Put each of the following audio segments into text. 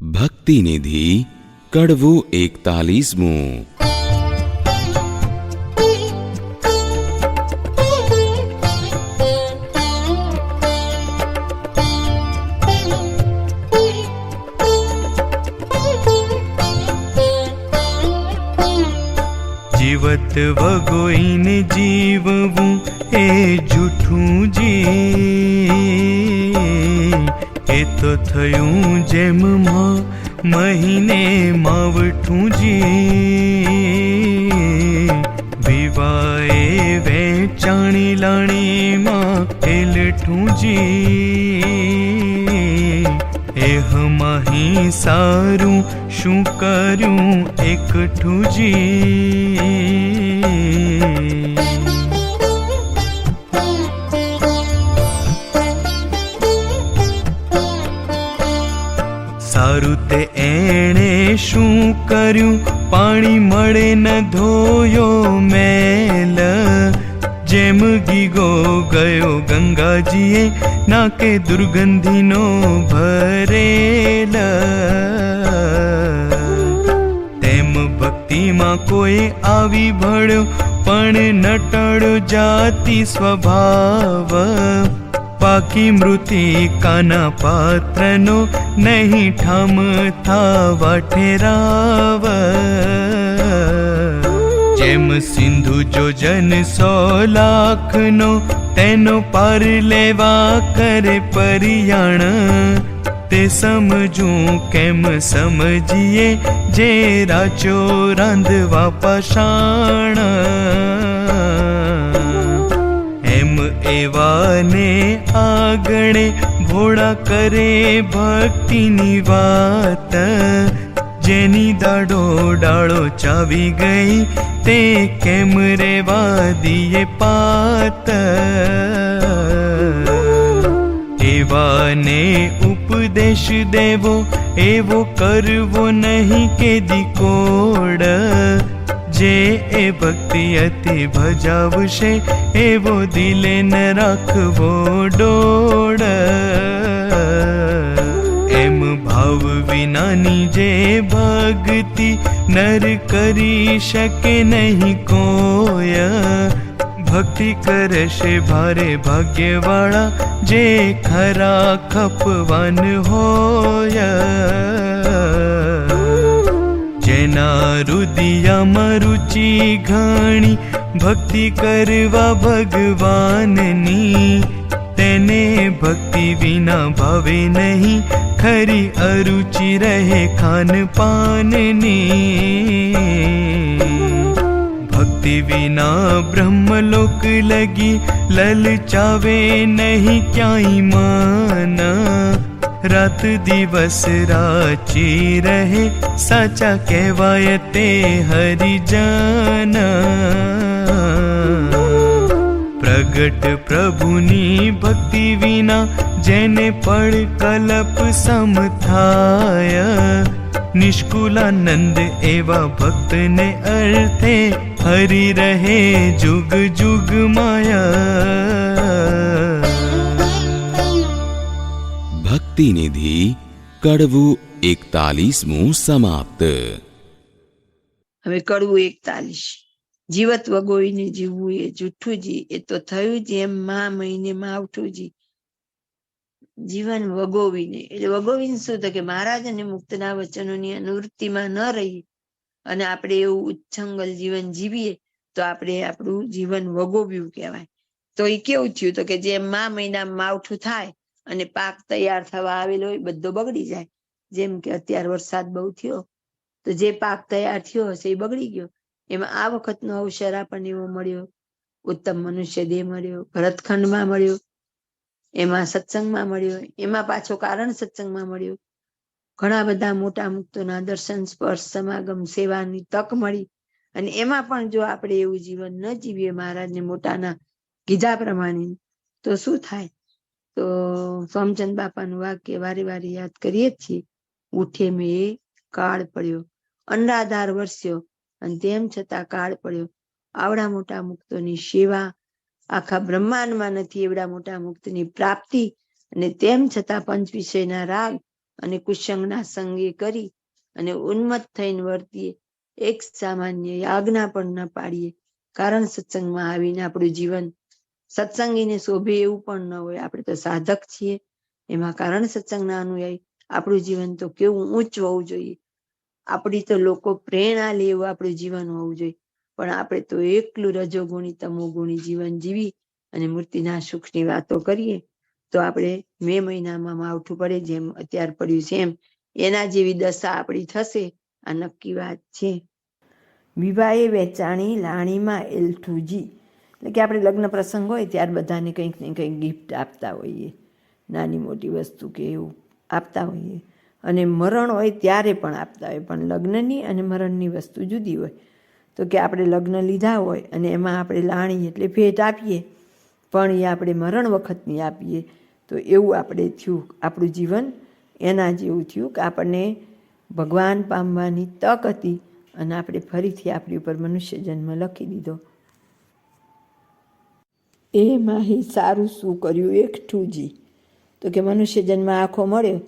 ભક્તિ નિધિ કડવું એકતાલીસમું જીવત વગોઈને જીવવું એ જૂઠું જી એ તો થયું જેમ મહિને માવઠું જી. વિવાએ વેચાણી લાણીમાં એલઠું જી. એહ, માહી, સારું શું કર્યું એકઠું જી? તે એણે શું કર્યું? પાણી મળે ન ધોયો મેલ. જેમ ગીગો ગયો ગંગાજીએ, નાકે દુર્ગંધીનો ભરેલ. તેમ ભક્તિમાં કોઈ આવી ભળ્યો, પણ નટળ જાતિ સ્વભાવ. પાકી મૃતિકાના પાત્રનો નહીં ઠામ થાવા ઠેરાવ જેમ સિંધુ જો જન સો લાખનો તેનો પાર લેવા કરે પરિયાણ, તે સમજું કેમ સમજીએ જે રાચો રાંધવા પાષાણ. એવાને આગણે ભોળા કરે ભક્તિની વાત. જેની દાડો ડાળો ચાવી ગઈ, તે કેમ રેવા દીએ પાત? એવાને ઉપદેશ દેવો, એવો કરવો નહીં કે દીકોડ. જે એ ભક્તિ અતિ ભજાવશે, એવો દિલે ન રાખવો ડોડ એમ ભાવ વિનાની જે ભક્તિ નર કરી શકે નહીં કોય ભક્તિ કરશે ભારે ભાગ્યવાળા જે ખરા ખપવાન હોય. જેના રુદિયામાં રુચિ ઘણી ભક્તિ કરવા ભગવાનની તેને ભક્તિ વિના ભાવે નહીં ખરી અરુચિ રહે ખાન પાનની ભક્તિ વિના બ્રહ્મલોક લગી લલચાવે નહીં ક્યાંય મન रात दिवस राची रहे सचा हरि हरिजन प्रगट प्रभुनी भक्ति विना जने पड कलप समथाय। निष्कुलानन्द एवा भक्त ने अर्थे हरि रहे जुग जुग माया। ભક્તિ નિધિ કડવું એકતાલીસમું સમાપ્ત હવે કડવું એકતાલીસ. જીવત વગોઈને જીવવું એ જૂઠું જી, એ તો થયું જ એમ માં મહિને માવઠું જી જીવન વગોવીને, એટલે વગોવીને શું તો કે મહારાજ અને મુક્તના વચનોની અનુવૃત્તિમાં ન રહીએ. અને આપણે એવું ઉચ્છંગલ જીવન જીવીએ, તો આપણે આપણું જીવન વગોવ્યું કહેવાય. તો એ કેવું થયું તો કે જેમ મા મહિના માવઠું થાય અને પાક તૈયાર થવા આવેલો હોય, બધો બગડી જાય. જેમ કે અત્યારે વરસાદ બહુ થયો, તો જે પાક તૈયાર થયો હશે એ બગડી ગયો. એમાં આ વખતનો અવસર આપણને એવો મળ્યો. ઉત્તમ મનુષ્ય દેહ મળ્યો, ભરતખંડમાં મળ્યો, એમાં સત્સંગમાં મળ્યો, એમાં પાછો કારણ સત્સંગમાં મળ્યો. ઘણા બધા મોટા મુક્તોના દર્શન, સ્પર્શ, સમાગમ, સેવાની તક મળી. અને એમાં પણ જો આપણે એવું જીવન ન જીવીએ મહારાજને મોટાના કીધા પ્રમાણે, તો શું થાય? તો સ્વામચંદ બાપાનું વાક્ય વારે વારે યાદ કરીએ છીએ. ઉઠે મેં કાળ પડ્યો, અનરાધાર વરસ્યો અને તેમ છતાં કાળ પડ્યો. આવડા મોટા મુક્તોની સેવા, આખા બ્રહ્માંડમાં નથી એવડા મોટા મુક્તની પ્રાપ્તિ, અને તેમ છતાં પંચ વિષયના રાગ અને કુસંગના સંગે કરી અને ઉન્મત્ત થઈને વર્તીએ. એક સામાન્ય આજ્ઞા પણ ન પાડીએ, કારણ સત્સંગમાં આવીને આપણું જીવન સત્સંગીને શોભે એવું પણ ન હોય. આપણે તો સાધક છીએ. એમાં કારણ સત્સંગના અનુયાયી. આપણું જીવન તો કેવું ઊંચ હોવું જોઈએ. આપણી તો લોકો પ્રેરણા લે એવું આપણું જીવન હોવું જોઈએ. પણ આપણે તો એકલું રજોગુણી તમોગુણી જીવન જીવી અને મૂર્તિના સુખની વાતો કરીએ, તો આપણે મે મહિનામાં માવઠું પડે જેમ અત્યારે પડ્યું છે એમ એના જેવી દશા આપણી થશે. આ નક્કી વાત છે. વિવાહે વેચાણી લાણીમાં એલઠુજી એટલે કે આપણે લગ્ન પ્રસંગ હોય ત્યારે બધાને કંઈક ને કંઈક ગિફ્ટ આપતા હોઈએ. નાની મોટી વસ્તુ કે એવું આપતા હોઈએ. અને મરણ હોય ત્યારે પણ આપતા હોય. પણ લગ્નની અને મરણની વસ્તુ જુદી હોય. તો કે આપણે લગ્ન લીધા હોય અને એમાં આપણે લાણી એટલે ભેટ આપીએ, પણ એ આપણે મરણ વખતની આપીએ, તો એવું આપણે થયું. આપણું જીવન એના જેવું થયું કે આપણને ભગવાન પામવાની તક હતી અને આપણે ફરીથી આપણી ઉપર મનુષ્ય જન્મ લખી દીધો. એમાં માહી સારું શું કર્યું? એકઠું જી. તો કે મનુષ્ય જન્મ આખો મળ્યો,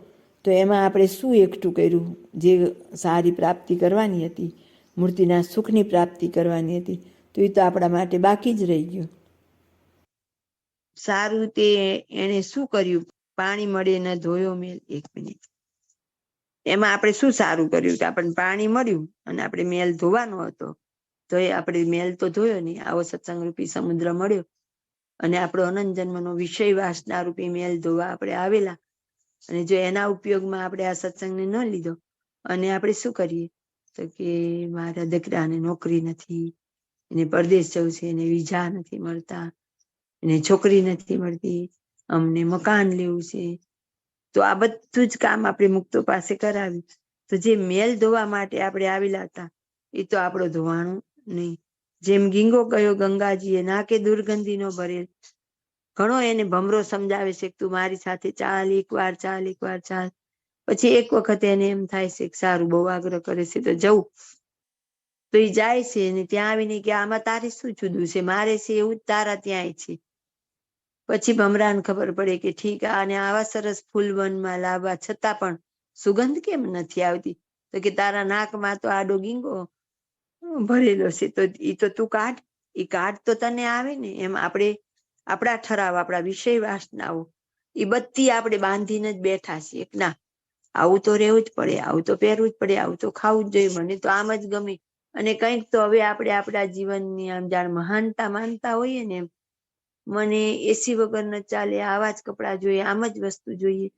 તો એમાં આપણે શું એકઠું કર્યું? જે સારી પ્રાપ્તિ કરવાની હતી, મૂર્તિના સુખની પ્રાપ્તિ કરવાની હતી, તો એ તો આપણા માટે બાકી જ રહી ગયું. સારું તે એને શું કર્યું? પાણી મળે ન ધોયો મેલ એક મિનિટ. એમાં આપણે શું સારું કર્યું? કે આપણને પાણી મળ્યું અને આપણે મેલ ધોવાનો હતો. તો એ આપણે મેલ તો ધોયો નહીં. આવો સત્સંગ રૂપી સમુદ્ર મળ્યો. અને આપણો અનંત જન્મનો વિષય વાસના રૂપી મેલ ધોવા આપણે આવેલા. અને જો એના ઉપયોગમાં આપણે આ સત્સંગને ન લીધો, અને આપણે શું કરીએ? તો કે મારા દીકરાને નોકરી નથી, એને પરદેશ જવું છે, એને વિઝા નથી મળતા, એને છોકરી નથી મળતી, અમને મકાન લેવું છે. તો આ બધું જ કામ આપણે મુક્તો પાસે કરાવ્યું. તો જે મેલ ધોવા માટે આપણે આવેલા હતા, એ તો આપણો ધોવાણું નહીં. જેમ ગીંગો કયો ગંગાજીએ નાકે દુર્ગંધીનો ભરેલ. ઘણો એને ભમરો સમજાવે છે તું મારી સાથે ચાલ એક વાર ચાલ એક વાર ચાલ. પછી એક વખત એને એમ થાય છે સારું, બહુ આગ્રહ કરે છે, તો જવું. તો એ જાય છે અને ત્યાં આવીને કે આમાં તારે શું જુદું છે? મારે છે એવું જ તારા ત્યાંય છે. પછી ભમરાને ખબર પડે કે ઠીક, આને આવા સરસ ફૂલ વનમાં લાવવા છતાં પણ સુગંધ કેમ નથી આવતી? તો કે તારા નાકમાં તો આડો ગીંગો ભરેલો છે. તો એ તો તું કાઢ. એ કાઢ તો તને આવે ને. એમ આપણે, આપણા ઠરાવ, આપણા વિષય વાસનાઓ એ બધી આપણે બાંધીને જ બેઠા છીએ ના, આવું તો રહેવું જ પડે, આવું તો પહેરવું જ પડે, આવું તો ખાવું જ જોઈએ. મને તો આમ જ ગમે. અને કંઈક તો હવે આપણે આપણા જીવનની આમ જાણ મહાનતા માનતા હોઈએ ને એમ. મને એસી વગર ન ચાલે, આવા જ કપડાં જોઈએ, આમ જ વસ્તુ જોઈએ.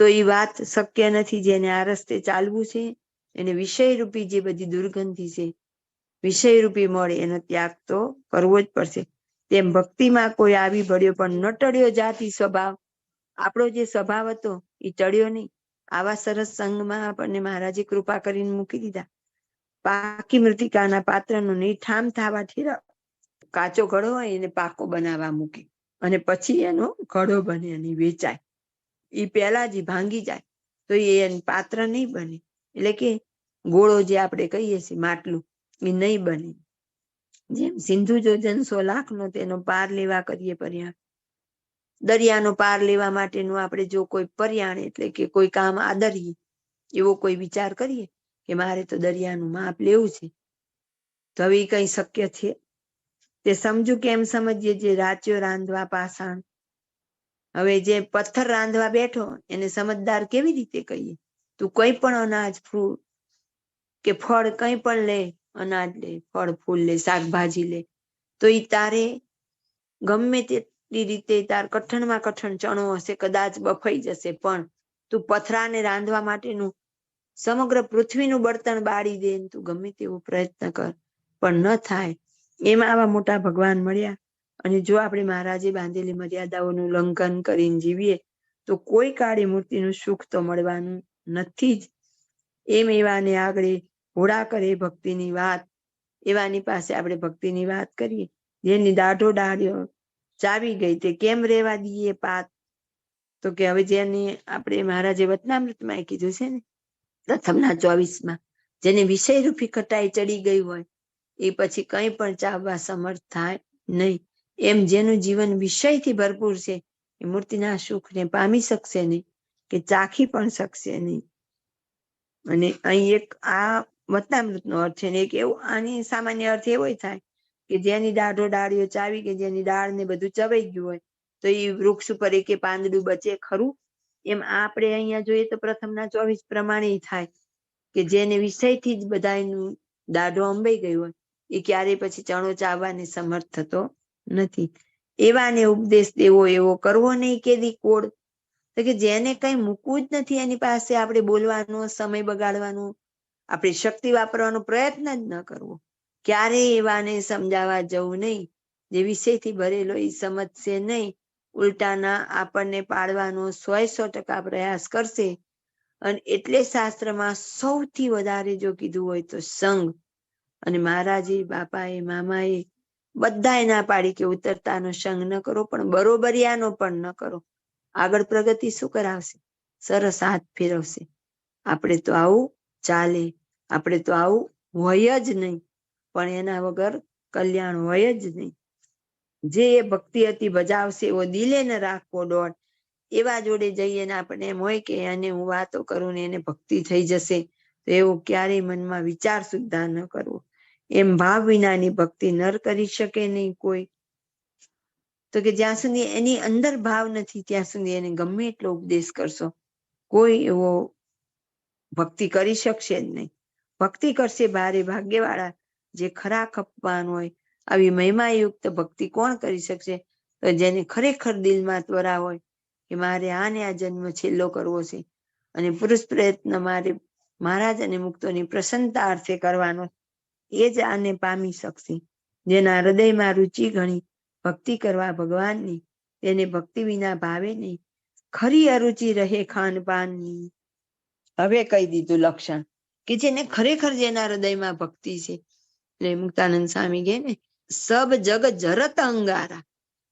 તો એ વાત શક્ય નથી જેને આ રસ્તે ચાલવું છે. એને વિષય રૂપી જે બધી દુર્ગંધી છે વિષય રૂપી મળે એનો ત્યાગ તો કરવો જ પડશે. તેમ ભક્તિમાં કોઈ આવી ભળ્યો પણ ન ટળ્યો જાતિ સ્વભાવ. આપણો જે સ્વભાવ હતો એ ટળ્યો નહીં. આવા સરસ સંઘમાં આપણને મહારાજે કૃપા કરીને મૂકી દીધા. પાકી મૃતિકાના પાત્રનો નિઠામ થવા ઠેરા કાચો ઘડો હોય એને પાકો બનાવવા મૂકે અને પછી એનો ઘડો બને અને વેચાય. એ પહેલા જ ભાંગી જાય. તો એ પાત્ર નહીં બને. એટલે કે ગોળો જે આપણે કહીએ છીએ, માટલું, એ નહીં બને. જેમ સિંધુ જોજન સો લાખનો તેનો પાર લેવા કરીએ પર્યા દરિયાનો પાર લેવા માટેનું આપણે જો કોઈ પર્યાણ એટલે કે કોઈ કામ આદરીએ, એવો કોઈ વિચાર કરીએ કે મારે તો દરિયાનું માપ લેવું છે. તો હવે કઈ શક્ય છે? તે સમજુ કેમ સમજીએ જે રાચ્યો રાંધવા પાષાણ હવે જે પથ્થર રાંધવા બેઠો, એને સમજદાર કેવી રીતે કહીએ? તું કઈ પણ અનાજ ફ્રૂટ કે ફળ કંઈ પણ લે, અનાજ લે, ફળ, ફૂલ લે, શાકભાજી લે, તો ઈ તારે ગમે તેટલી રીતે તાર કઠણમાં કઠણ ચણો હશે, કદાચ બફાઈ જશે, પણ તું પથરાને રાંધવા માટેનું સમગ્ર પૃથ્વીનું બળતણ બાળી દે તું ગમે તેવો પ્રયત્ન કર. પણ ન થાય. એમાં આવા મોટા ભગવાન મળ્યા. અને જો આપણે મહારાજે બાંધેલી મર્યાદાઓનું ઉલ્લંઘન કરીને જીવીએ, તો કોઈ કાળી મૂર્તિનું સુખ તો મળવાનું નથી જ. એમ એવાને આગળ હોડા કરે ભક્તિની વાત. એવાની પાસે આપણે ભક્તિની વાત કરીએ. જેની દાઢો દાઢ્યો ચાવી ગઈ તે કેમ રેવા દઈએ પાત તો કે હવે જેની આપણે મહારાજે વતનામૃતમાં કીધું છે ને, પ્રથમના ચોવીસમાં, જેને વિષય રૂપી ખટાઈ ચડી ગઈ હોય, એ પછી કંઈ પણ ચાવવા સમર્થ થાય નહીં. એમ જેનું જીવન વિષયથી ભરપૂર છે, એ મૂર્તિના સુખને પામી શકશે નહીં. કે ચાખી પણ શકશે નહીં. અને અહીં એક આ વતનામૃતનો અર્થ છે ને એક એવું, આની સામાન્ય અર્થ એવો થાય કે જેની દાઢો ડાળીઓ ચાવી કે જેની ડાળ ને બધું ચવાઈ ગયું હોય, તો એ વૃક્ષ ઉપર એકે પાંદડું બચે ખરું? એમ આપણે અહીંયા જોઈએ તો પ્રથમના ચોવીસ પ્રમાણે થાય કે જેને વિષયથી જ બધાનું દાઢો અંબાઈ ગયું હોય, એ ક્યારેય પછી ચણો ચાવવાને સમર્થ થતો નથી. એવાને ઉપદેશ દેવો એવો કરવો નહીં કેદી કોડ તો કે જેને કઈ મૂકવું જ નથી એની પાસે આપણે બોલવાનો, સમય બગાડવાનો, આપણી શક્તિ વાપરવાનો પ્રયત્ન જ ન કરવો. ક્યારેય એવાને સમજાવવા જવું નહીં. જે વિષયથી ભરેલો એ સમજશે નહીં. ઉલટાના આપણને પાડવાનો સો સો ટકા પ્રયાસ કરશે. અને એટલે શાસ્ત્રમાં સૌથી વધારે જો કીધું હોય તો સંઘ અને મહારાજે, બાપાએ, મામાએ બધા ના પાડી કે ઉતરતાનો સંગ ન કરો, પણ બરોબરિયાનો પણ ન કરો. આગળ પ્રગતિ શું કરાવશે? સરસ હાથ ફેરવશે. આપણે તો આવું ચાલે. આપણે તો આવું હોય જ નહીં. પણ એના વગર કલ્યાણ હોય જ નહીં. જે એ ભક્તિ હતી બજાવશે એવો દિલે ન રાખવો દોઢ એવા જોડે જઈએ ને આપણે એમ હોય કે એને હું વાતો કરું ને એને ભક્તિ થઈ જશે, તો એવો ક્યારેય મનમાં વિચાર સુદ્ધા ન કરવો. એમ ભાવ વિનાની ભક્તિ નર કરી શકે નહીં કોઈ. તો કે જ્યાં સુધી એની અંદર ભાવ નથી, ત્યાં સુધી એને ગમે એટલો ઉપદેશ કરશો. કોઈ એવો ભક્તિ કરી શકશે જ નહીં. ભક્તિ કરશે ભારે ભાગ્યવાળા જે ખરા ખપવાન હોય, આવી મહિમાયુક્ત ભક્તિ કોણ કરી શકશે? તો જેને ખરેખર દિલમાં ત્વરા હોય કે મારે આને આ જન્મ છેલ્લો કરવો છે અને પુરુષ પ્રયત્ન મારે મહારાજ અને મુક્તોની પ્રસન્નતા અર્થે કરવાનો, એ જ આને પામી શકશે. જેના હૃદયમાં રુચિ ગણી ભક્તિ કરવા ભગવાનની, તેને ભક્તિ વિના ભાવે નહીં. ખરી અરુચિ રહે ખાનપાનની. હવે કહી દીધું લક્ષણ કે જેને ખરેખર જેના હૃદયમાં ભક્તિ છે. એટલે મુક્તાનંદ સ્વામી કહે ને, સબ જગ જરત અંગારા.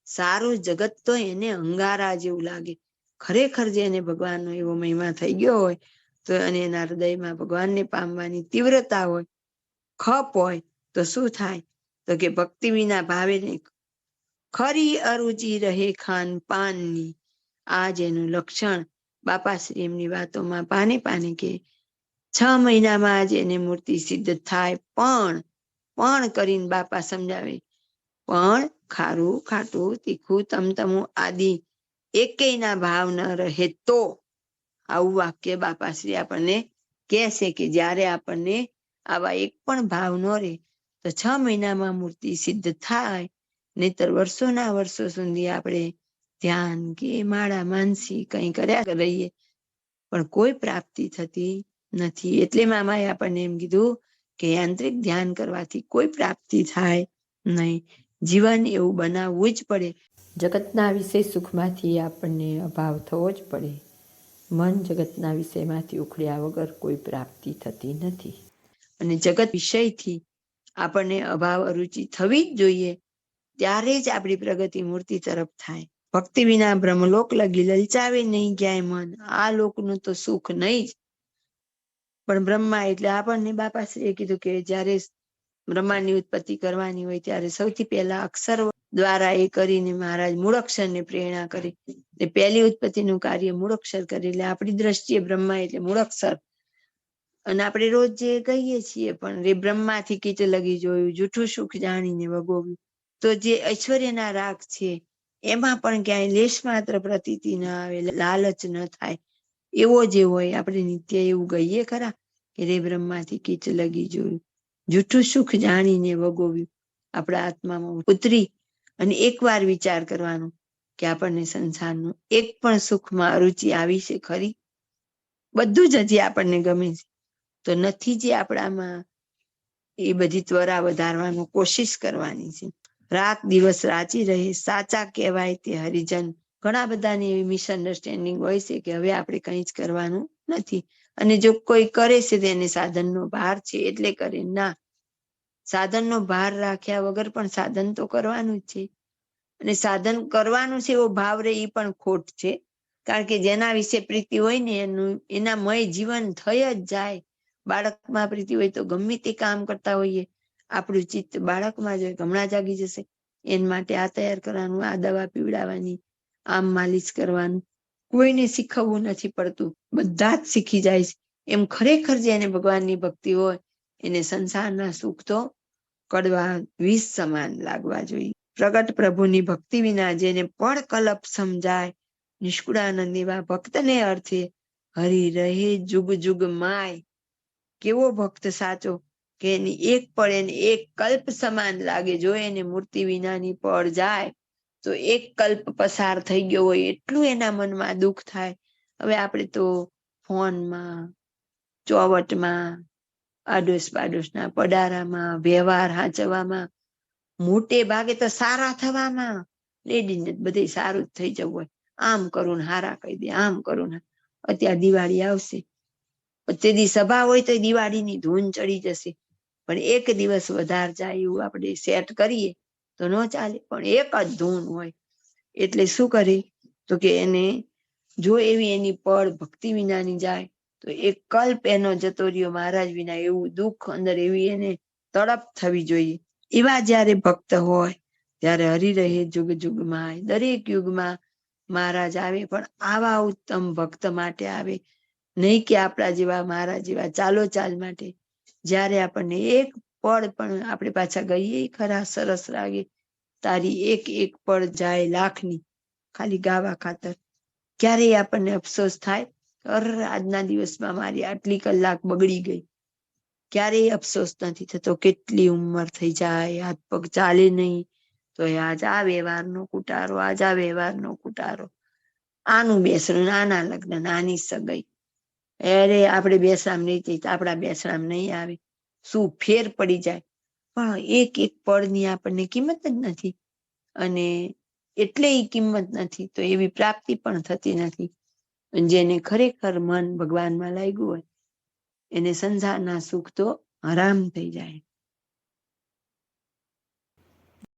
સારું જગત તો એને અંગારા જેવું લાગે. ખરેખર જેને ભગવાનનો એવો મહિમા થઈ ગયો હોય, તો અને એના હૃદયમાં ભગવાનને પામવાની તીવ્રતા હોય, ખપ હોય, તો શું થાય? તો કે ભક્તિ વિના ભાવે નહીં. ખરી અરુચિ રહે ખાન પાનની. આ જેનું લક્ષણ બાપાશ્રી એમની વાતોમાં પાને પાને કે છ મહિનામાં જ એને મૂર્તિ સિદ્ધ થાય. પણ પણ કરીને બાપા સમજાવે. પણ ખારું, ખાટું, તીખું, તમતમું આદિ એકેયના ભાવ ન રહે તો આવું વાક્ય બાપાશ્રી આપણને કહે છે કે જ્યારે આપણને આવા એક પણ ભાવ ન રહે, તો છ મહિનામાં મૂર્તિ સિદ્ધ થાય. નહીતર વર્ષોના વર્ષો સુધી આપણે ધ્યાન કે માળા માનસી કંઈ કર્યા રહીએ. પણ કોઈ પ્રાપ્તિ થતી નથી. એટલે મામાએ આપણને એમ કીધું કે યાંત્રિક ધ્યાન કરવાથી કોઈ પ્રાપ્તિ થાય નહીં. જીવન એવું બનાવવું જ પડે. જગતના વિષય સુખમાંથી આપણને અભાવ થવો જ પડે. મન જગતના વિષયમાંથી ઉખડ્યા વગર કોઈ પ્રાપ્તિ થતી નથી. અને જગત વિષયથી આપણને અભાવ અરુચિ થવી જ જોઈએ. ત્યારે જ આપણી પ્રગતિ મૂર્તિ તરફ થાય. ભક્તિ વિના બ્રહ્મલોક લગી લલચાવે નહીં ક્યાંય મન. આ લોકનું તો સુખ નહીં જ. પણ બ્રહ્મા એટલે આપણને બાપાશ્રીએ કીધું કે જ્યારે બ્રહ્માની ઉત્પત્તિ કરવાની હોય ત્યારે સૌથી પહેલા અક્ષર દ્વારા એ કરીને મહારાજ મૂળક્ષરને પ્રેરણા કરી. એટલે પહેલી ઉત્પત્તિનું કાર્ય મૂળક્ષર કરી એટલે આપણી દ્રષ્ટિએ બ્રહ્મા એટલે મૂળક્ષર. અને આપણે રોજ જે કહીએ છીએ પણ રે બ્રહ્માથી કીટ લગી જોયું, જૂઠું સુખ જાણીને વગોવ્યું. તો જે ઐશ્વર્યના રાગ છે, એમાં પણ ક્યાંય લેશ માત્ર પ્રતીતિ ન આવે, લાલચ ન થાય. એવો જે હોય, આપણે નિત્ય એવું કહીએ ખરા કે રે બ્રહ્માથી કીચ લગી જોયું. જૂઠું સુખ જાણીને વગોવ્યું આપણા આત્મામાં ઉતરી અને એકવાર વિચાર કરવાનો કે આપણને સંસારનું એક પણ સુખમાં રુચિ આવી છે ખરી? બધું જ હજી આપણને ગમે છે. તો નથી જે આપણામાં એ બધી ત્વરા વધારવાનો કોશિશ કરવાની છે. રાત દિવસ રાચી રહે, સાચા કહેવાય તે હરિજન. ઘણા બધાની એવી મિસઅન્ડરસ્ટેન્ડિંગ હોય છે કે હવે આપણે કંઈ જ કરવાનું નથી. અને જો કોઈ કરે છે તેને સાધનનો ભાર છે, એટલે કરે. ના. સાધનનો ભાર રાખ્યા વગર પણ સાધન તો કરવાનું જ છે. અને સાધન કરવાનું છે એવો ભાવ રે એ પણ ખોટ છે. કારણ કે જેના વિશે પ્રીતિ હોય ને, એનું એના મય જીવન થઈ જ જાય. બાળકમાં પ્રીતિ હોય તો ગમે તે કામ કરતા હોઈએ. આપણું ચિત્ત બાળકમાં જ હમણાં જાગી જશે. એના માટે આ તૈયાર કરવાનું, આ દવા પીવડાવવાની, આમ માલિશ કરવાનું. કોઈને શીખવવું નથી પડતું. બધા જ શીખી જાય છે. એમ ખરેખર જેને ભગવાનની ભક્તિ હોય, એને સંસારના સુખ તો કડવા વિષ સમાન લાગવા જોઈએ. પ્રગટ પ્રભુની ભક્તિ વિના જેને પણ કલપ સમજાય, નિષ્કુળાનંદ એવા ભક્તને અર્થે હરી રહે જુગ જુગ માય. કેવો ભક્ત સાચો? કે એની એક પળ એને એક કલ્પ સમાન લાગે. જો એને મૂર્તિ વિનાની પળ જાય, તો એક કલ્પ પસાર થઈ ગયો હોય એટલું એના મનમાં દુઃખ થાય. હવે આપણે તો ફોનમાં, ચોવટમાં આડોશ પાડોશના પડારામાં, વ્યવહાર હાચવવામાં, મોટે ભાગે તો સારા થવામાં. લેડીને બધે સારું જ થઈ જવું હોય. આમ કરું હારા કહી દે, આમ કરું અત્યારે દિવાળી આવશે. તેથી સભા હોય તો દિવાળીની ધૂન ચડી જશે. પણ એક દિવસ વધારે જાય એવું આપણે સેટ કરીએ તો ન ચાલે. પણ એક જ ધૂન હોય, એટલે શું કરે તો કે એને જો એવી એની પળ ભક્તિ વિનાની જાય, તો એક કલ્પ એનો જતો રહ્યો મહારાજ વિના, એવું દુઃખ અંદર એવી એને તડપ થવી જોઈએ. એવા જ્યારે ભક્ત હોય, ત્યારે હરી રહે જુગ જુગમાં દરેક યુગમાં મહારાજ આવે, પણ આવા ઉત્તમ ભક્ત માટે આવે. નહીં કે આપણા જેવા, મહારાજ જેવા ચાલો ચાલ માટે. જ્યારે આપણને એક પળ પણ આપણે પાછા ગઈએ ખરા સરસ લાગે. તારી એક એક પળ જાય લાખની, ખાલી ગાવા ખાતર. ક્યારેય આપણને અફસોસ થાય અર, આજના દિવસમાં મારી આટલી કલાક બગડી ગઈ. ક્યારેય અફસોસ નથી થતો કેટલી ઉંમર થઈ જાય, હાથ પગ ચાલે નહીં. તો એ આજ આ વ્યવહારનો કુટારો, આજ આ વ્યવહારનો કુટારો. આનું બેસણું નાના લગ્ન, નાની સગાઈ. અરે, આપણે બેસામ નહીં આપણા બેસરામ નહીં આવે. શું ફેર પડી જાય? પણ એક એક પળની આપણને કિંમત જ નથી. અને એટલે એ કિંમત નથી, તો એવી પ્રાપ્તિ પણ થતી નથી. જેને ખરેખર મન ભગવાનમાં લાગ્યું હોય, એને સંસારના સુખ તો હરામ થઈ જાય.